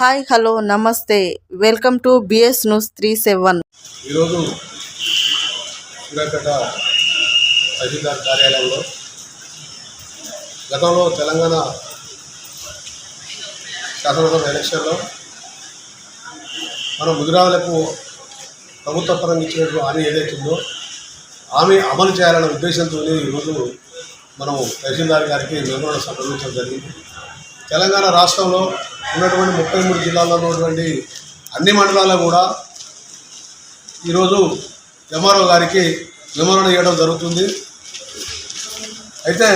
Hi hello నమస్తే. Welcome to BS news three seven. ఈరోజు సూర్యాపేట తహసీల్దార్ కార్యాలయంలో గతంలో తెలంగాణ శాసనసభ ఎలక్షన్లో మన ముదిరాజులకు ప్రభుత్వ పరంగా ఇచ్చినటువంటి హామీ ఏదైతుందో హామీ అమలు చేయాలనే ఉద్దేశంతో ఈరోజు మనం తహసీల్దార్ గారికి నిర్మాణ సంప్రదించడం జరిగింది. తెలంగాణ రాష్ట్రంలో ఉన్నటువంటి ముప్పై మూడు జిల్లాల్లో ఉన్నటువంటి అన్ని మండలాల్లో కూడా ఈరోజు ఎంఆర్ఓ గారికి వివరణ ఇవ్వడం జరుగుతుంది. అయితే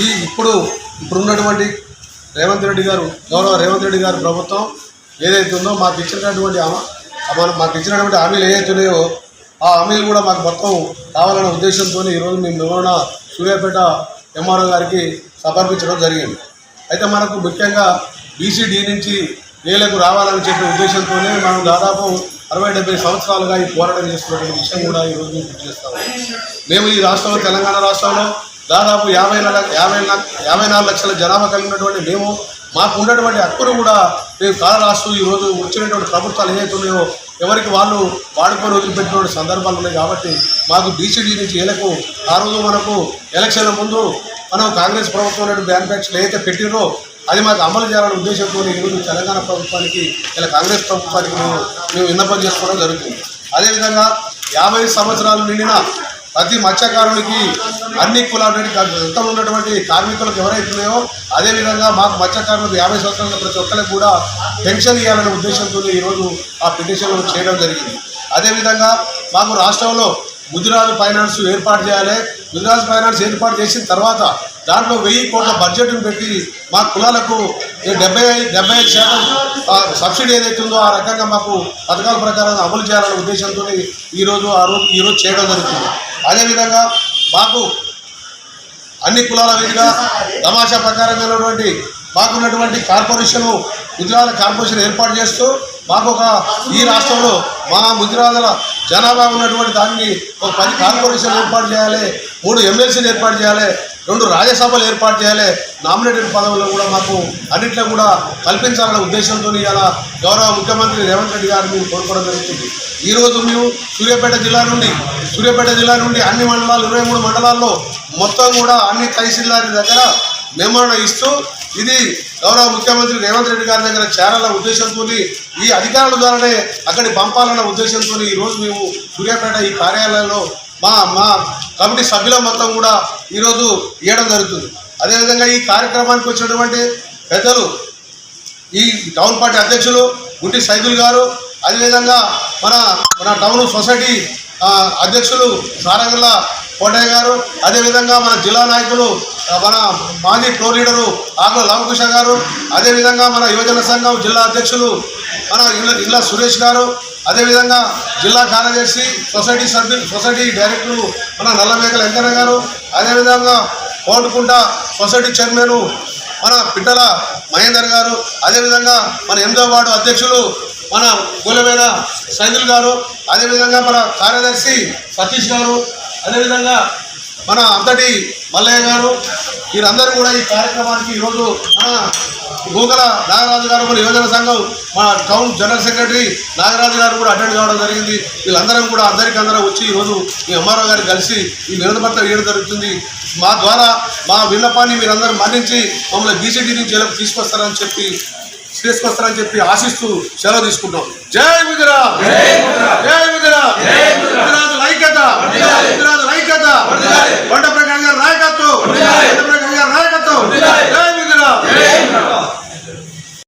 ఈ ఇప్పుడు ఇప్పుడున్నటువంటి రేవంత్ రెడ్డి గారు గౌరవ రేవంత్ రెడ్డి గారు ప్రభుత్వం ఏదైతే ఉందో మాకు ఇచ్చినటువంటి మాకు ఇచ్చినటువంటి హామీలు ఏదైతే ఉన్నాయో ఆ హామీలు కూడా మాకు మొత్తం కావాలనే ఉద్దేశంతో ఈరోజు మేము వివరణ సూర్యాపేట ఎంఆర్ఓ గారికి సమర్పించడం జరిగింది. అయితే మనకు ముఖ్యంగా బీసీడీ నుంచి ఏలకు రావాలని చెప్పే ఉద్దేశంతోనే మనం దాదాపు అరవై డెబ్బై సంవత్సరాలుగా ఈ పోరాటం చేస్తున్నటువంటి విషయం కూడా ఈరోజు మేము గుర్తు చేస్తాము మేము ఈ రాష్ట్రంలో తెలంగాణ రాష్ట్రంలో దాదాపు యాభై నాలుగు యాభై యాభై నాలుగు లక్షల జనాభా కలిగినటువంటి మేము మాకు ఉన్నటువంటి హక్కును కూడా మేము కాలరాస్తూ ఈరోజు వచ్చినటువంటి ప్రభుత్వాలు ఏదైతే ఉన్నాయో ఎవరికి వాళ్ళు వాడుకొని వదిలిపెట్టిన సందర్భాలు ఉన్నాయి కాబట్టి మాకు బీసీడీ నుంచి ఏలకు ఆ రోజు మనకు ఎలక్షన్ల ముందు మనం కాంగ్రెస్ ప్రభుత్వం మ్యానుఫ్యాక్చర్ ఏదైతే పెట్టినో అది మాకు అమలు చేయాలనే ఉద్దేశంతో ఈరోజు తెలంగాణ ప్రభుత్వానికి ఇలా కాంగ్రెస్ ప్రభుత్వానికి మేము మేము విన్నపం చేసుకోవడం జరుగుతుంది. అదేవిధంగా యాభై సంవత్సరాలు నిండిన ప్రతి మత్స్యకారునికి అన్ని కులాల గతంలో ఉన్నటువంటి కార్మికులకు ఎవరైతే ఉన్నాయో అదేవిధంగా మాకు మత్స్యకారులకు యాభై సంవత్సరాల ప్రతి ఒక్కరికి కూడా పెన్షన్ ఇవ్వాలనే ఉద్దేశంతో ఈరోజు ఆ పిటిషన్ చేయడం జరిగింది. అదేవిధంగా మాకు రాష్ట్రంలో ముదిరాజు ఫైనాన్స్ ఏర్పాటు చేయాలి. ముదిరాజు ఫైనాన్స్ ఏర్పాటు చేసిన తర్వాత దాంట్లో వెయ్యి కోట్ల బడ్జెట్ను పెట్టి మా కులాలకు డెబ్బై ఐదు డెబ్బై ఐదు శాతం సబ్సిడీ ఏదైతే ఉందో ఆ రకంగా మాకు పథకాల ప్రకారం అమలు చేయాలనే ఉద్దేశంతో ఈరోజు ఆ రోజు ఈరోజు చేయడం జరుగుతుంది. అదేవిధంగా మాకు అన్ని కులాల మీదుగా తమాషా ప్రకారంగా ఉన్నటువంటి మాకున్నటువంటి కార్పొరేషన్ ముద్రాల కార్పొరేషన్ ఏర్పాటు చేస్తూ మాకు ఒక ఈ రాష్ట్రంలో మా ముద్రాల జనాభా ఉన్నటువంటి దాన్ని ఒక పది కార్పొరేషన్ ఏర్పాటు చేయాలి మూడు ఎమ్మెల్సీలు ఏర్పాటు చేయాలి రెండు రాజ్యసభలు ఏర్పాటు చేయాలి. నామినేటెడ్ పదవుల్లో కూడా మాకు అన్నింటిలో కూడా కల్పించాలనే ఉద్దేశంతో ఇలా గౌరవ ముఖ్యమంత్రి రేవంత్ రెడ్డి గారు మేము కోరుకోవడం జరుగుతుంది. ఈరోజు మేము సూర్యాపేట జిల్లా నుండి సూర్యాపేట జిల్లా నుండి అన్ని మండలాలు ఇరవై మూడు మండలాల్లో మొత్తం కూడా అన్ని తహసీల్దారి దగ్గర నిర్మాణం ఇస్తూ ఇది గౌరవ ముఖ్యమంత్రి రేవంత్ రెడ్డి గారి దగ్గర చేరాలన్న ఉద్దేశంతో ఈ అధికారుల ద్వారానే అక్కడికి పంపాలన్న ఉద్దేశంతో ఈరోజు మేము సూర్యాపేట ఈ కార్యాలయంలో మా మా కమిటీ సభ్యుల మొత్తం కూడా ఈరోజు ఇవ్వడం జరుగుతుంది. అదేవిధంగా ఈ కార్యక్రమానికి వచ్చినటువంటి పెద్దలు ఈ టౌన్ పార్టీ అధ్యక్షులు గుంటి సైదుల్ గారు అదేవిధంగా మన మన టౌన్ సొసైటీ అధ్యక్షులు సారంగల్ల కోటయ్య గారు అదేవిధంగా మన జిల్లా నాయకులు మన మాజీ ఫ్లోర్ లీడరు ఆకుల రామకృష్ణ గారు అదేవిధంగా మన యువజన సంఘం జిల్లా అధ్యక్షులు మన ఇళ్ళ ఇళ్ళ సురేష్ గారు అదేవిధంగా జిల్లా కార్యదర్శి సొసైటీ సభ్యులు సొసైటీ డైరెక్టర్లు మన నల్లమేకల వెంకన్న గారు అదేవిధంగా కోటుకుంట సొసైటీ చైర్మన్ మన పిట్టల మహేందర్ గారు అదేవిధంగా మన ఎనిమిదో వార్డు అధ్యక్షులు మన గోలమైన సైదుల్ గారు అదేవిధంగా మన కార్యదర్శి సతీష్ గారు అదేవిధంగా మన అంతటి మల్లయ్య గారు వీరందరూ కూడా ఈ కార్యక్రమానికి ఈరోజు మన గూగల నాగరాజు గారు మన యువజన సంఘం మన టౌన్ జనరల్ సెక్రటరీ నాగరాజు గారు కూడా అటెండ్ కావడం జరిగింది. వీళ్ళందరం కూడా అందరికీ అందరం వచ్చి ఈరోజు మీ ఎంఆర్ఓ గారు కలిసి ఈ వినతిపత్రం ఇవ్వడం జరుగుతుంది. మా ద్వారా మా విన్నపాన్ని మీరందరూ మన్నించి మమ్మల్ని బీసీడీ నుంచి ఎలా తీసుకొస్తారని చెప్పి తీసుకొస్తారని చెప్పి ఆశిస్తూ సెలవు తీసుకుంటాం. జై గుజరాత్! జై గుజరాత్! జై గుజరాత్!